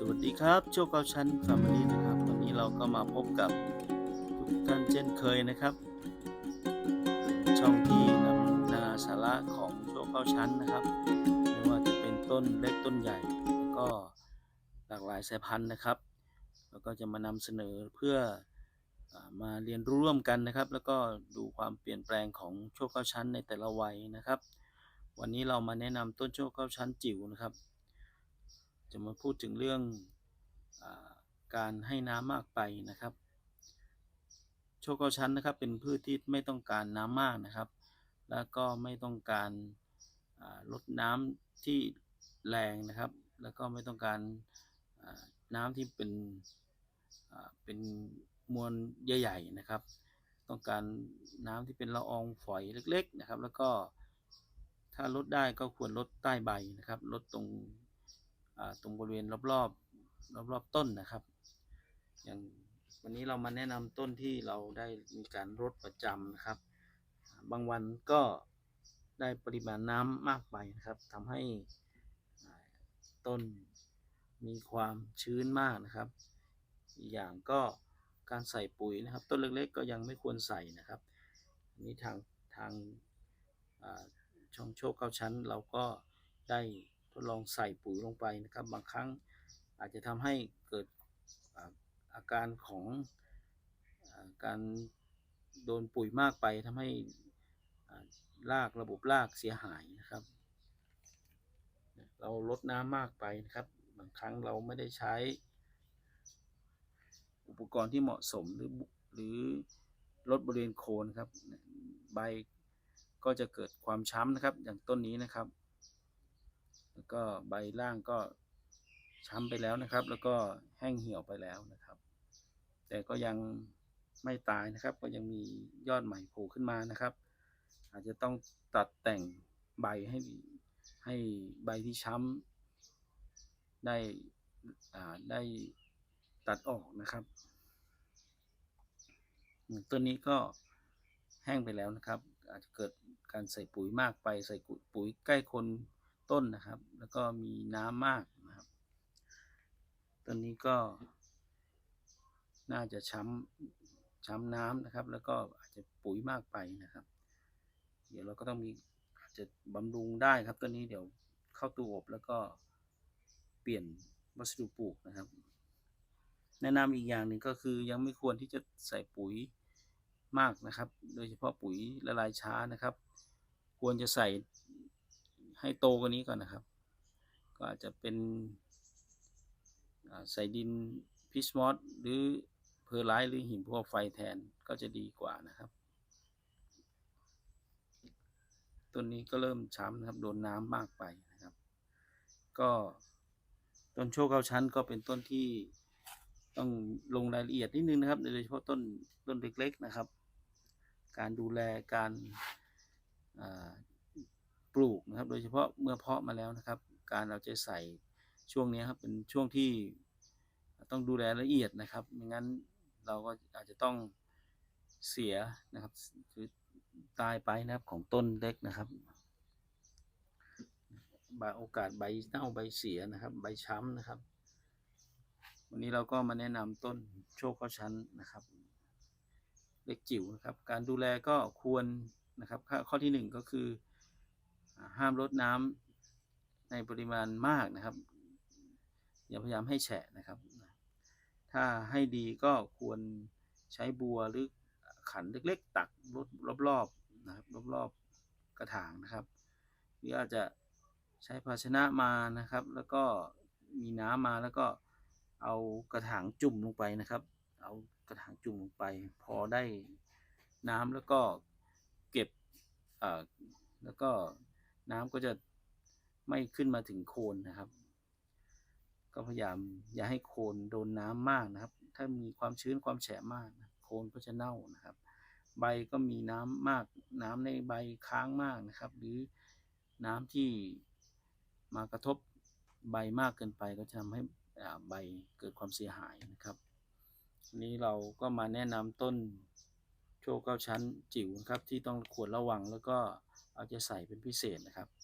สวัสดีครับโชคเก้าชั้นแฟมิลี่นะครับ วันนี้เราก็มาพบกับทุกท่านเช่นเคยนะครับ ช่องที่นำนาสาระของโชคเก้าชั้นนะครับ ไม่ว่าจะเป็นต้นเล็กต้นใหญ่แล้วก็หลากหลายสายพันธุ์นะครับ แล้วก็จะมานำเสนอเพื่ออมาเรียนรู้ร่วมกันนะครับ แล้วก็ดูความเปลี่ยนแปลงของโชคเก้าชั้นในแต่ละวัยนะครับ วันนี้เรามาแนะนำต้นโชคเก้าชั้นจิ๋วนะครับ จะมาพูดถึงเรื่องอการให้น้ำมากไปนะครับ โชคเกาชั้นนะครับ เป็นพืชที่ไม่ต้องการน้ำมากนะครับ แล้วก็ไม่ต้องการลดน้ำที่แรงนะครับ แล้วก็ไม่ต้องการน้ำที่เป็นเป็นมวลใหญ่ๆนะครับ ต้องการน้ำที่เป็นละอองฝอยเล็ก ๆนะครับ แล้วก็ถ้าลดได้ก็ควรลดใต้ใบนะครับ ลดตรง ตรงบริเวณรอบๆรอบๆต้นนะครับ อย่างวันนี้เรามาแนะนำต้นที่เราได้มีการรดประจำนะครับ บางวันก็ได้ปริมาณน้ำมากไปนะครับทำให้อ่าต้นมีความชื้นมากนะครับ อีกอย่างก็การใส่ปุ๋ยนะครับ ต้นเล็กๆก็ยังไม่ควรใส่นะครับอันนี้ทางทางอ่าช่องโชคเก้าชั้นเราก็ได้ ดลองใส่ปุ๋ยลงไปนะครับ บางครั้งอาจจะทำให้เกิดอาการของอาการโดนปุ๋ยมากไปทำให้รากระบบรากเสียหายนะครับ เราลดน้ำมากไปนะครับ บางครั้งเราไม่ได้ใช้ อุปกรณ์ที่เหมาะสมหรือหรือลดบริเวณโคนครับ ใบก็จะเกิดความช้ำนะครับ อย่างต้นนี้นะครับ แล้วก็ใบล่างก็ช้ำไปแล้วนะครับ แล้วก็แห้งเหี่ยวไปแล้วนะครับ แต่ก็ยังไม่ตายนะครับ ก็ยังมียอดใหม่โผล่ขึ้นมานะครับ อาจจะต้องตัดแต่งใบให้ให้ใบที่ช้ำได้ได้ตัดออกนะครับต้นนี้ก็แห้งไปแล้วนะครับ อาจจะเกิดการใส่ปุ๋ยมากไปใส่ปุ๋ยใกล้คน ต้นนะครับ แล้วก็มีน้ำมากนะครับต้นนี้ก็ น่าจะช้ำช้ำน้ำนะครับ แล้วก็อาจจะปุ๋ยมากไปนะครับ เดี๋ยวเราก็ต้องมีอาจจะบำรุงได้ครับต้นนี้เดี๋ยวเข้าตู้อบแล้วก็เปลี่ยนวัสดุปลูกนะครับ แนะนำอีกอย่างหนึ่งก็คือยังไม่ควรที่จะใส่ปุ๋ยมากนะครับ โดยเฉพาะปุ๋ยละลายช้านะครับ ควรจะใส่ ให้โตกว่านี้ก่อนนะครับ ก็อาจจะเป็นใส่ดินพิสมอสหรือเพอร์ไลท์หรือหินพวกไฟแทนก็จะดีกว่านะครับต้นนี้ก็เริ่มช้ำนะครับโดนน้ำมากไปนะครับ ก็ต้นโชคเก้าชั้นก็เป็นต้นที่ต้องลงรายละเอียดนิดนึงนะครับ โดยเฉพาะต้นต้นเล็กๆนะครับ การดูแลการอ่า ลูกนะครับ โดยเฉพาะเมื่อเพาะมาแล้วนะครับ การเราจะใส่ช่วงนี้ครับเป็นช่วงที่ต้องดูแลละเอียดนะครับไม่งั้นเราก็อาจจะต้องเสียนะครับคือตายไปนะครับของต้นเล็กนะครับบางโอกาสใบเน่าใบเสียนะครับ ใบช้ำนะครับ วันนี้เราก็มาแนะนำต้นโชคเก้าชั้นนะครับ เล็กจิ๋วนะครับ การดูแลก็ควรนะครับ ข้อที่หนึ่งก็คือ ห้ามลดน้ำในปริมาณมากนะครับ อย่าพยายามให้แฉะนะครับ ถ้าให้ดีก็ควรใช้บัวหรือขันเล็กๆ ตักรอบๆนะครับรอบๆกระถางนะครับหรืออาจจะใช้ภาชนะมานะครับ แล้วก็มีน้ำมาแล้วก็เอากระถางจุ่มลงไปนะครับ เอากระถางจุ่มลงไป พอได้น้ำแล้วก็เก็บแล้วก็ น้ำก็จะไม่ขึ้นมาถึงโคนนะครับ ก็พยายามอย่าให้โคนโดนน้ำมากนะครับ ถ้ามีความชื้นความแฉะมากโคนก็จะเน่านะครับ ใบก็มีน้ำมาก น้ำในใบค้างมากนะครับ หรือน้ำที่มากระทบใบมากเกินไปก็จะทำให้ใบเกิดความเสียหายนะครับนี้เราก็มาแนะนำต้นโชคเก้าชั้นจิ๋วนะครับที่ต้องควรระวังแล้วก็ เอาใจใส่เป็นพิเศษนะครับ